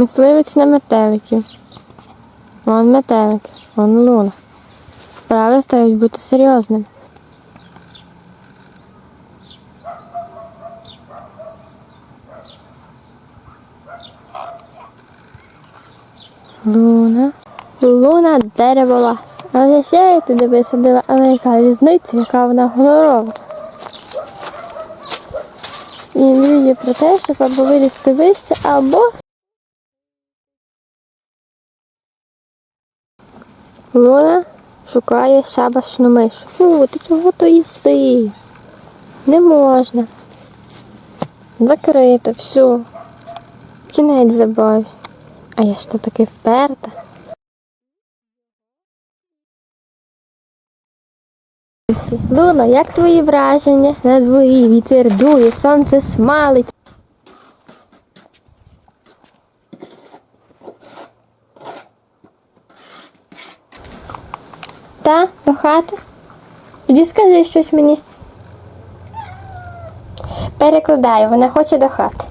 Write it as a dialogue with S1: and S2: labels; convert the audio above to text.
S1: Мисливець на метеликів. Вон метелик, вон луна. Справи стають бути серйозними. Луна. Луна дереволаз. Але ще я туди висадила, але яка різниця, яка вона гонорова. І мріє про те, щоб або вилізти вище, або Луна шукає шабашну мишу. Фу, ти чого то їси? Не можна. Закрито, все. Кінець забаві. А я ж то таки вперта. Луна, як твої враження? На дворі вітер дує, сонце смалить. Та, хати? Тоді скажи щось мені. Перекладаю, вона хоче до хати.